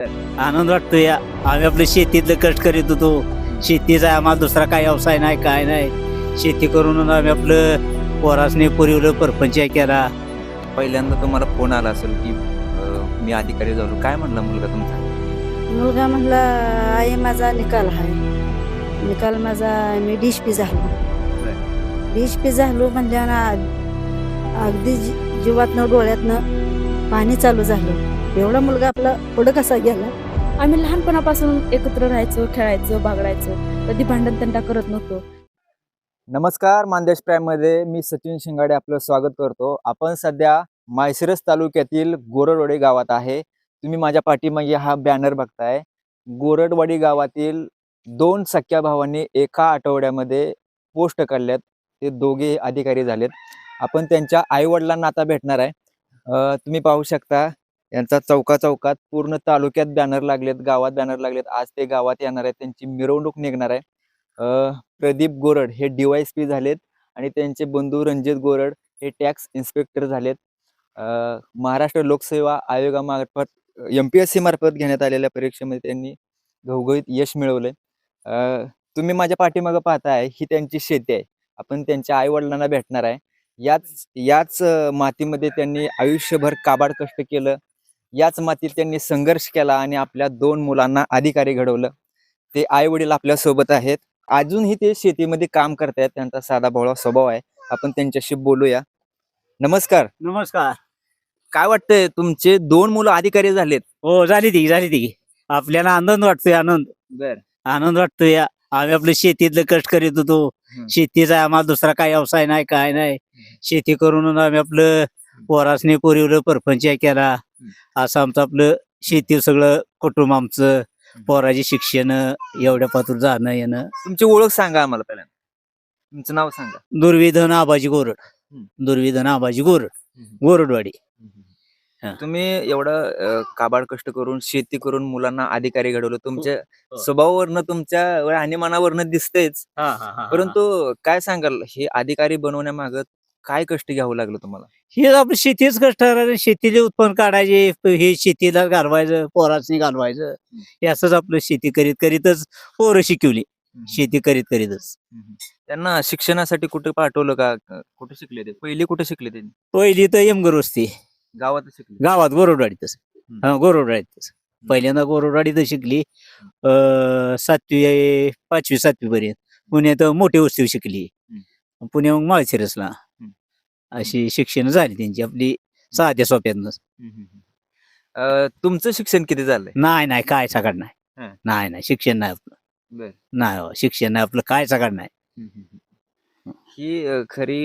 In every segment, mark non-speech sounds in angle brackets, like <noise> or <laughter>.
आनंद वाटतो या आम्ही आपलं शेतीतलं कष्ट करीत होतो. शेतीचा आम्हाला दुसरा काही व्यवसाय नाही काय नाही. शेती करून आम्ही आपलं पोरासने पुरवलं परपंच केला. पहिल्यांदा तुम्हाला फोन आला असेल की अं, मी अधिकारी झालो. काय म्हणला मुलगा तुमचा? मुलगा म्हणला आई माझा निकाल आहे निकाल माझा मी डिश पी झालो. डिश पी झालो म्हणल्यानं अगदी जी- जीवातनं डोळ्यातनं पाणी चालू झालं. एवढा मुलगा आपला पुढं कसा गेला? आम्ही लहानपणापासून एकत्र राहायचो खेळायचो बागडायचो. कधी भांडण तंटा करत नव्हतो. नमस्कार मानदेश प्राईममध्ये मी सचिन शिंगाडे आपलं स्वागत करतो. आपण सध्या माळशिरस तालुक्यातील गोरडवाडी गावात आहे. तुम्ही माझ्या पाठीमागे हा बॅनर बघताय. गोरडवाडी गावातील दोन सख्या भावांनी एका आठवड्यामध्ये पोस्ट काढल्यात. ते दोघे अधिकारी झालेत. आपण त्यांच्या आई वडिलांना आता भेटणार आहे. तुम्ही पाहू शकता यांचा चौका चौकात पूर्ण तालुक्यात बॅनर लागलेत गावात बॅनर लागलेत. आज ते गावात येणार आहेत. त्यांची मिरवणूक निघणार आहे. प्रदीप गोरड हे पी झालेत आणि त्यांचे बंधू रणजित गोरड हे टॅक्स इन्स्पेक्टर झालेत. महाराष्ट्र लोकसेवा आयोगामार्फत एम पी एस सी मार्फत घेण्यात आलेल्या परीक्षेमध्ये त्यांनी घवघवीत यश मिळवले तुम्ही माझ्या पाठीमागं पाहताय ही त्यांची शेती आहे. आपण त्यांच्या आईवडिलांना भेटणार आहे. याच याच मातीमध्ये त्यांनी आयुष्यभर काबाड कष्ट केलं. याच मातीत त्यांनी संघर्ष केला आणि आपल्या दोन मुलांना अधिकारी घडवलं. ते आई वडील आपल्यासोबत आहेत. अजूनही ते शेतीमध्ये काम करतायत. त्यांचा साधा भोळा स्वभाव आहे. आपण त्यांच्याशी बोलूया. नमस्कार. नमस्कार. काय वाटतंय तुमचे दोन मुलं अधिकारी झालेत? हो झाली ती झाली ती. आपल्याला आनंद वाटतोय आनंद. बर. आनंद वाटतोय. या आम्ही आपलं शेतीतलं कष्ट करीत होतो. शेतीचा आम्हाला दुसरा काही व्यवसाय नाही काय नाही. शेती करून आम्ही आपलं पोरासने पुरवलं परपंच केला. असं आमचं आपलं शेती सगळं कुटुंब आमचं पोराचे शिक्षण एवढ्या पातूर जाणं येणं. तुमची ओळख सांगा आम्हाला पहिल्यांदा. तुमचं नाव सांगा. दुर्विधन आबाजी गोरड. हम्म. दुर्विधन आबाजी गोरड. गोरडवाडी. हा. तुम्ही एवढं अं, काबाड कष्ट करून शेती करून मुलांना अधिकारी घडवलं. तुमच्या हो. स्वभावावरनं तुमच्या राहणीमानावरनं दिसतेच. परंतु काय सांगाल हे अधिकारी बनवण्यामागं काय कष्ट घ्यावं लागलं तुम्हाला? हे आपलं शेतीच कष्ट करायचं, शेतीचे उत्पन्न काढायचे हे शेतीला घालवायचं पोरासनी घालवायचं. असंच आपलं शेती करीत करीतच पोरं शिकवली. शेती करीत करीतच. त्यांना शिक्षणासाठी कुठे पाठवलं का? क- कुठे शिकले ते? पहिली कुठे शिकले ते? पहिली तर यमगर वस्ती गावात शिकले. गावात गोरडवाडीतच हम्म. हा गोरडवाडीतच पहिल्यांदा गोरडवाडीतच शिकली. अं, सातवी पाचवी सातवी पर्यंत. पुण्यात मोठी वस्ती शिकली. पुण्या मग माळशिरसला. अशी शिक्षण झाली त्यांची आपली साध्या सोप्यातनच. अं, तुमचं शिक्षण किती झालंय? नाही नाही काय सकाळ नाही. हा. नाही नाही शिक्षण नाही आपलं. बर. नाही हो, शिक्षण नाही आपलं काय सकाळ नाही. ही अं, खरी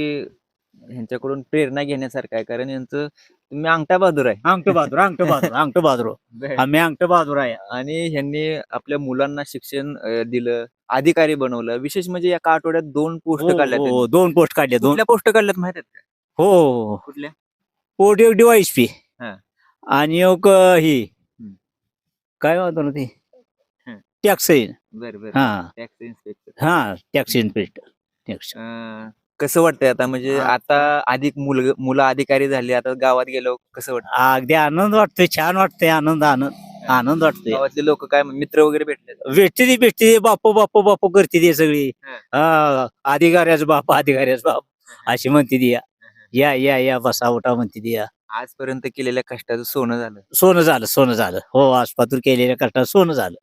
ह्यांच्याकडून प्रेरणा घेण्यासारखं आहे कारण यांचं तुम्ही अंगठा बहादूर आहे. अंगठ बहादूर अंगठ बहादूर <laughs> अंगठ बहादूर आम्ही अंगठ बहादूर आहे. आणि ह्यांनी आपल्या मुलांना शिक्षण अं, दिलं अधिकारी बनवलं विशेष म्हणजे एका आठवड्यात दोन पोस्ट हो, काढल्या हो, त्यांनी. दोन पोस्ट काढले दोन कुठल्या पोस्ट काढल्यात माहीत आहेत का? हो. हो. कुठल्या? पोट एक डिवाइस पी हा. आणि एक अं, ही. हम्म. काय म्हणतो ना ते? हं. टॅक्स बरं बरं. हा. Tax inspector. हा टॅक्स इन्स्पेक्टर. टॅक्स अं, कसं वाटतंय आता? म्हणजे हा. आता अधिक मुल मुलं अधिकारी झाली आता गावात गेलो कसं वाटतं अगदी आनंद वाटतोय छान वाटतंय आनंद आनंद आनंद वाटतोय. गावातले लोक काय मित्र वगैरे भेटले भेटते ती भेटते ती, बापू बापू बापू करते ती सगळी. हं. हा अधिकाऱ्याच बाप अधिकाऱ्याच बाप अशी म्हणते ती. या या या बसा उठा म्हणते ती या. आजपर्यंत केलेल्या कष्टाचं सोनं झालं. सोनं झालं सोनं झालं. हो आसपातूर केलेल्या कष्टात सोनं झालं.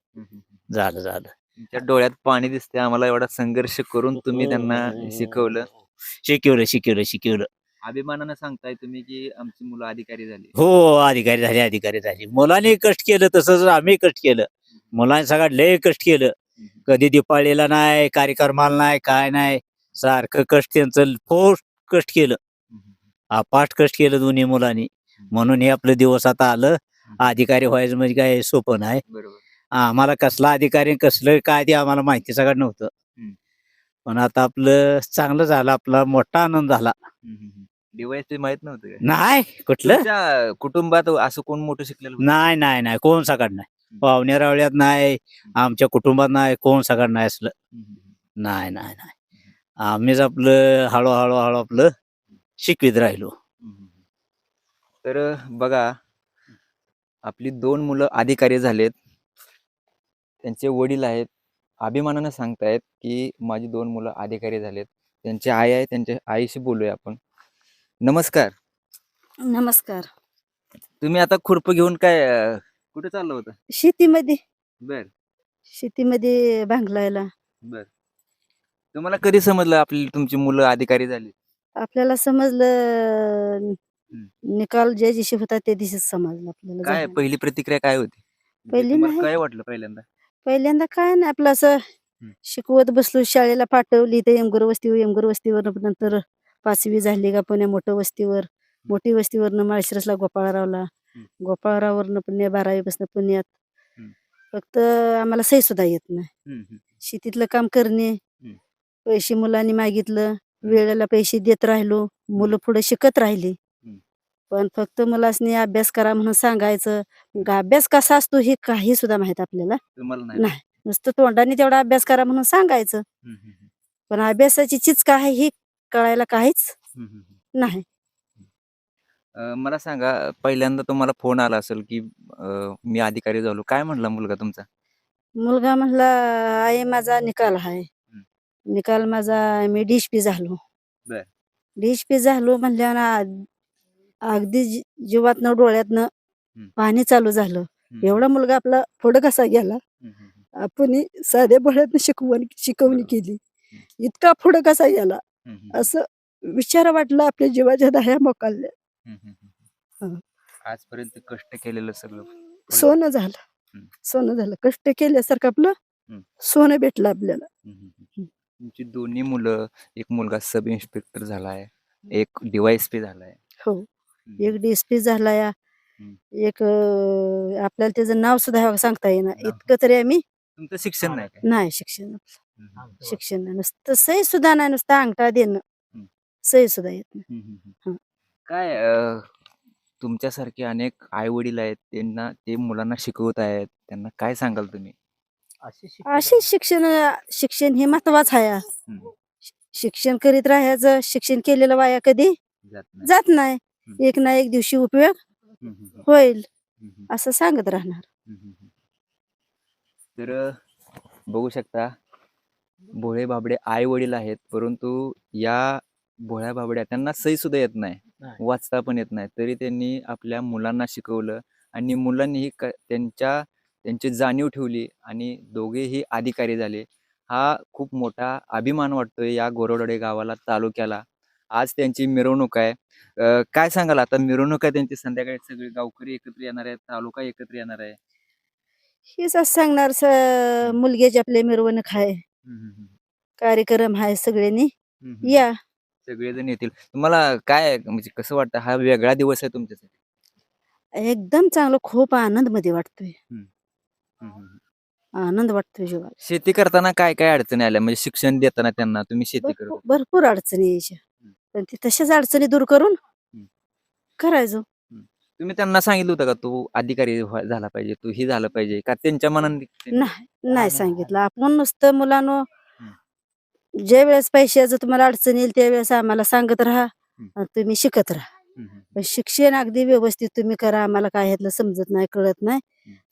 झालं झालं. तुमच्या डोळ्यात पाणी दिसते आम्हाला एवढा संघर्ष करून तुम्ही त्यांना शिकवलं. शिकवलं शिकवलं शिकवलं. अभिमानानं सांगताय तुम्ही की आमची मुलं अधिकारी झाली. हो अधिकारी झाले अधिकारी झाले. मुलांनी कष्ट केलं तसंच आम्ही कष्ट केलं. मुलांनी सगळं लय कष्ट केलं. कधी दिपाळीला नाही कार्यक्रमाला नाही काय नाही. सारखं कष्ट त्यांचं फोर कष्ट केलं. अपाट कष्ट केलं दोन्ही मुलांनी. म्हणून हे आपलं दिवस आता आलं. अधिकारी व्हायचं म्हणजे काय सोपं नाही. आम्हाला कसला अधिकारी कसलं काय ते आम्हाला माहिती सगळं नव्हतं. पण आता आपलं चांगलं झालं आपला मोठा आनंद झाला. डिवाइस ते माहीत नव्हतं? नाही कुठलं? कुटुंबात असं कोण मोठं शिकलेलं? नाही नाही नाही. कोण सगळं नाही. पाहुण्या रावळ्यात नाही आमच्या कुटुंबात नाही कोण सगळं नाही असलं. नाही नाही नाही. आम्हीच आपलं हळूहळू हळू आपलं शिकवित राहिलो. तर बघा आपली दोन मुलं अधिकारी झालेत. त्यांचे वडील आहेत. अभिमानानं सांगतायत की माझी दोन मुलं अधिकारी झालेत. त्यांची आई आहे त्यांच्या आईशी बोलूया आपण. नमस्कार. नमस्कार. तुम्ही आता खुरप घेऊन काय अं, कुठे चाललं होतं? शेतीमध्ये. बर. शेतीमध्ये भांगलायला. बर. तुम्हाला कधी समजलं आपली तुमची मुलं अधिकारी झाली? आपल्याला समजलं निकाल ज्या दिवशी होता त्या दिवशीच समजलं आपल्याला काय झालं. पहिली प्रतिक्रिया काय होती? म्हणजे पहिली तुम्हाला नाही. काय वाटलं पहिल्यांदा? पहिल्यांदा काय नाही आपलं असं शिकवत बसलो शाळेला पाठवली तर एमगर वस्तीवर. एमगर वस्तीवर नंतर पाचवी झाली का पुण्या मोठं वस्तीवर. मोठी वस्तीवरनं माळशिरसला गोपाळरावला. गोपाळराववरनं पुण्या बारावीपासून पुण्यात. हम्म. फक्त आम्हाला सही सुद्धा येत नाही. हम्म, हम्म. शेतीतलं काम करणे पैसे मुलांनी मागितलं. वेळेला पैसे देत राहिलो मुलं पुढे शिकत राहिली. पण फक्त मुलासनी अभ्यास करा म्हणून सांगायचं. अभ्यास कसा असतो हे काही सुद्धा माहीत आपल्याला नाही नुसतं तोंडाने तेवढा अभ्यास करा म्हणून सांगायचं. पण अभ्यासाची चीज काय आहे हे कळायला काहीच. नाही. मला सांगा पहिल्यांदा तुम्हाला फोन आला असेल की मी अधिकारी झालो. काय म्हणला मुलगा तुमचा? मुलगा म्हणला आई माझा निकाल आहे. निकाल माझा मी डिश पी झालो बर. डिश पी झालो म्हणल्यावर अगदी जी- जीवातनं डोळ्यातनं हम्म. पाणी चालू झालं हम्म, एवढा मुलगा आपला पुढं कसा गेला हम्म, हम्म, हम्म. आपण साध्या भोळ्यातनं शिकवण शिकवणी केली इतका पुढं कसा गेला हम्म, हम्म, असं विचार वाटला आपल्या जीवाच्या दह्या मोकालल्या हम्म, हम्म, हम्म. हा. आजपर्यंत कष्ट केलेलं सगळं फळ- सोनं झालं हम्म. सोनं झालं कष्ट केल्यासारखं आपलं हम्म. सोनं भेटलं आपल्याला हम्म, हम्म, हम्म. तुमची दोन्ही मुलं एक मुलगा सब इन्स्पेक्टर झालाय एक डीवायएसपी झालाय. हो. एक डीएसपी झाला या हम्म. एक अं, आपल्याला त्याचं नाव सुद्धा सांगता येणार. इतकं तरी आम्ही तुमचं शिक्षण नाही काय? नाही शिक्षण हम्म, शिक्षण नाही. नुसतं सही सुद्धा नाही नुसतं अंगठा देणं. सही सुद्धा येत नाही. हम्म, हम्म, हा. हम्म. काय अं, तुमच्यासारखे अनेक आई वडील आहेत त्यांना ते मुलांना शिकवत आहेत. त्यांना काय सांगाल तुम्ही? असे शिक्षण शिक्षण हे महत्वाचं आहे. शिक्षण करीत राहायचं शिक्षण केलेलं वाया कधी जात नाही. जात नाही हम्म. एक ना एक दिवशी उपयोग होईल. असं सांगत राहणार. तर बघू शकता भोळे बाबडे आई वडील आहेत परंतु या भोळ्या बाबड्या त्यांना सही सुद्धा येत नाही वाचता पण येत नाही तरी त्यांनी आपल्या मुलांना शिकवलं आणि मुलांनीही त्यांच्या त्यांची जाणीव ठेवली आणि दोघेही अधिकारी झाले. हा खूप मोठा अभिमान वाटतोय या गोरवडे गावाला तालुक्याला. आज त्यांची मिरवणूक आहे. काय सांगाल? आता मिरवणूक आहे त्यांची. संध्याकाळी सगळे गावकरी एकत्र येणार आहेत तालुका एकत्र येणार आहे. हेच असं सांगणार स- मुलग्याची आपले मिरवणूक आहे. कार्यक्रम आहे सगळ्यांनी. या. सगळेजण येतील. तुम्हाला काय म्हणजे कसं वाटतं? हा वेगळा दिवस आहे तुमच्यासाठी? एकदम चांगलं खूप आनंदमध्ये वाटतोय हम्म. आनंद वाटतोय जीवाला शेती करताना काय काय अडचणी आल्या? म्हणजे शिक्षण देताना त्यांना तुम्ही शेती करत भरपूर भरपूर अडचणी यायच्या. हम्म. पण ते तशाच अडचणी दूर करून हम्म. करायचो. तुम्ही त्यांना सांगितलं होतं का तू अधिकारी व्हा- झाला पाहिजे तू ही झालं पाहिजे. का त्यांच्या मनाने ते- नाही नाही सांगितलं. आपण नुसतं मुलांनो ज्या वेळेस पैशाचं तुम्हाला अडचण येईल त्यावेळेस आम्हाला सांगत राहा आणि तुम्ही शिकत राहा. शिक्षण अगदी व्यवस्थित तुम्ही करा आम्हाला काय ह्यातलं समजत नाही कळत नाही.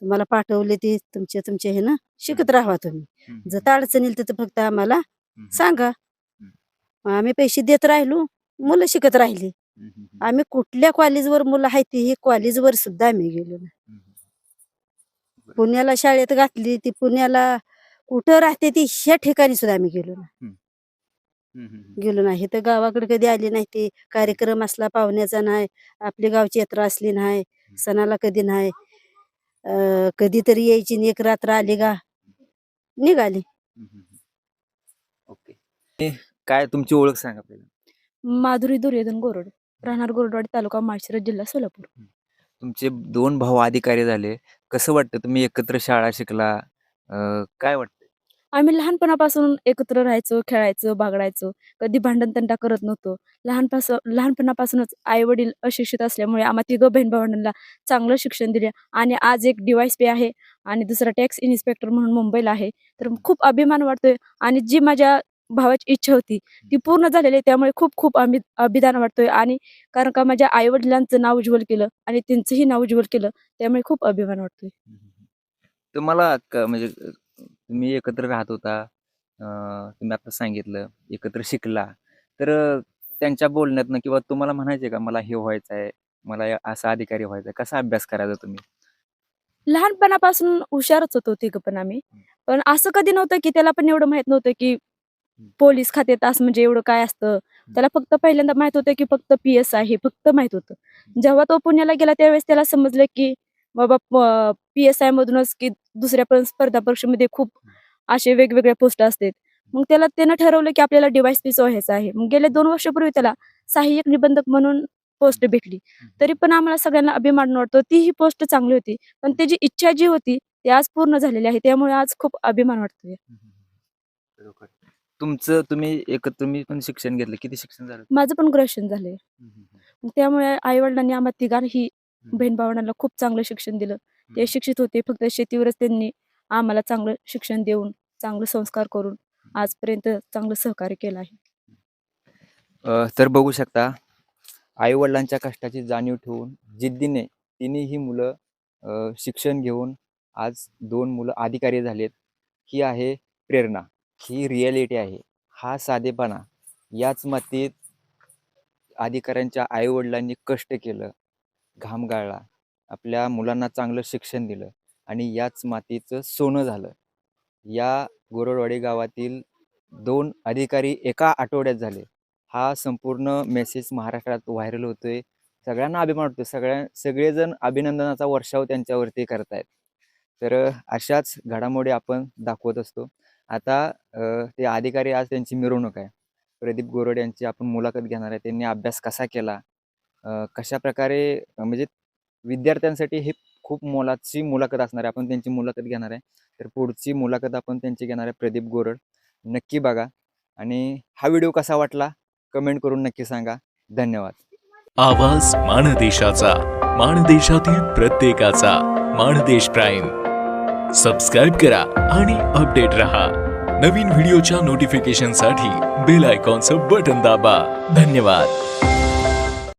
तुम्हाला पाठवले ती तुमच्या तुमच्या हे ना शिकत राहा तुम्ही. जर अडचण येईल तिथं फक्त आम्हाला सांगा. आम्ही पैसे देत राहिलो मुलं शिकत राहिली. आम्ही कुठल्या कॉलेजवर मुलं आहेत ती ही कॉलेजवर सुद्धा आम्ही गेलो हम्म. पुण्याला शाळेत घातली ती पुण्याला कुठं राहते ती ह्या ठिकाणी सुद्धा आम्ही गेलो नाही. हम्म, हम्म, हम्म. गेलो नाही. तर गावाकडे कधी आली नाही ती. कार्यक्रम असला पाहुण्याचा नाही. आपली गावची यात्रा असली नाही. सणाला कधी नाही. अं, कधीतरी यायची आणि एक रात्र आली का? निघाली. हम्म, हम्म, हम्म. ओके. हे काय तुमची ओळख सांगा पहिला. माधुरी दुर्योधन गोरड राहणार गोरडवाडी तालुका माळशिरस जिल्हा सोलापूर. तुमचे दोन भाऊ अधिकारी झाले. कसं वाटतं? तुम्ही एकत्र शाळा शिकला. अं, काय वाटतं? आम्ही लहानपणापासून एकत्र राहायचो खेळायचो बागडायचो. कधी भांडणतंडा करत नव्हतो. लहानपासून लहानपणापासूनच आई वडील अशिक्षित असल्यामुळे आम्हा तिघं बहीण भावंडांना चांगलं शिक्षण दिले आणि आज एक डिवाइस पे आहे आणि दुसरा टॅक्स इन्स्पेक्टर म्हणून मुंबईला आहे. तर खूप अभिमान वाटतोय आणि जी माझ्या भावाची इच्छा होती ती पूर्ण झालेली आहे. त्यामुळे खूप खूप अभि अभिदान वाटतोय आणि कारण का माझ्या आई वडिलांचं नाव उज्ज्वल केलं आणि त्यांचंही नाव उज्ज्वल केलं त्यामुळे खूप अभिमान वाटतोय. तुम्हाला म्हणजे तुम्ही एकत्र राहत होता तुम्ही आता सांगितलं एकत्र शिकला. तर त्यांच्या बोलण्यातनं किंवा तुम्हाला म्हणायचे का मला हे व्हायचं आहे मला असा अधिकारी व्हायचा कसा अभ्यास करायचा तुम्ही? लहानपणापासून हुशारच होतो तिघं पण आम्ही. पण असं कधी नव्हतं की त्याला पण एवढं माहीत नव्हतं की पोलीस खात्यात असं म्हणजे एवढं काय असतं. त्याला फक्त पहिल्यांदा माहीत होतं की फक्त पी एस आहे फक्त माहीत होतं. जेव्हा तो पुण्याला गेला त्यावेळेस त्याला समजलं की बाबा पी एस आय मधूनच की दुसऱ्या पण स्पर्धा परीक्षेमध्ये खूप असे वेगवेगळ्या पोस्ट असतात. मग त्याला त्यानं ठरवलं की आपल्याला डिवाइस पीस व्हायचं आहे. मग गेल्या दोन वर्षापूर्वी त्याला सहाय्यक निबंधक म्हणून पोस्ट भेटली. तरी पण आम्हाला सगळ्यांना अभिमान वाटतो. ती ही पोस्ट चांगली होती. पण त्याची इच्छा जी होती ती आज पूर्ण झालेली आहे. त्यामुळे आज खूप अभिमान वाटतोय. तुमचं तुम्ही एक तुम्ही पण शिक्षण घेतलं. किती शिक्षण झालं? माझं पण ग्रॅज्युएशन झालंय. त्यामुळे आई वडिलांनी आम्हा तिघांही बहीण भावंडांना खूप चांगलं शिक्षण दिलं. ते शिक्षित होते. फक्त शेतीवरच त्यांनी आम्हाला चांगलं शिक्षण देऊन चांगलं संस्कार करून आजपर्यंत चांगलं सहकार्य केलं आहे. तर बघू शकता आई वडिलांच्या कष्टाची जाणीव ठेवून जिद्दीने तिन्ही मुलं अ, शिक्षण घेऊन आज दोन मुलं अधिकारी झालेत. ही आहे प्रेरणा. ही रिॲलिटी आहे. हा साधेपणा. याच मातीत अधिकाऱ्यांच्या आई वडिलांनी कष्ट केलं. घाम गाळला. आपल्या मुलांना चांगलं शिक्षण दिलं आणि याच मातीचं सोनं झालं. या गोरडवाडी गावातील दोन अधिकारी एका आठवड्यात झाले. हा संपूर्ण मेसेज महाराष्ट्रात व्हायरल होतोय. सगळ्यांना अभिमान वाटतो सगळ्या सगळेजण अभिनंदनाचा वर्षाव त्यांच्यावरती करतायत. तर अशाच घडामोडी आपण दाखवत असतो. आता ते अधिकारी आज त्यांची मिरवणूक आहे. प्रदीप गोरड यांची आपण मुलाखत घेणार आहे. त्यांनी अभ्यास कसा केला? कशा प्रकारे म्हणजे विद्यार्थ्यांसाठी हे खूप मोलाची मुलाखत असणार आहे. आपण त्यांची मुलाखत घेणार आहे. तर पुढची मुलाखत आपण त्यांची घेणार आहे प्रदीप गोरड. नक्की बघा. आणि हा व्हिडिओ कसा वाटला? कमेंट करून नक्की सांगा. धन्यवाद. आवाज माणदेशाचा माणदेशातील प्रत्येकाचा माणदेश प्राईम. सबस्क्राईब करा आणि अपडेट रहा. नवीन व्हिडिओच्या नोटिफिकेशनसाठी बेल आयकॉनचं बटन दाबा. धन्यवाद.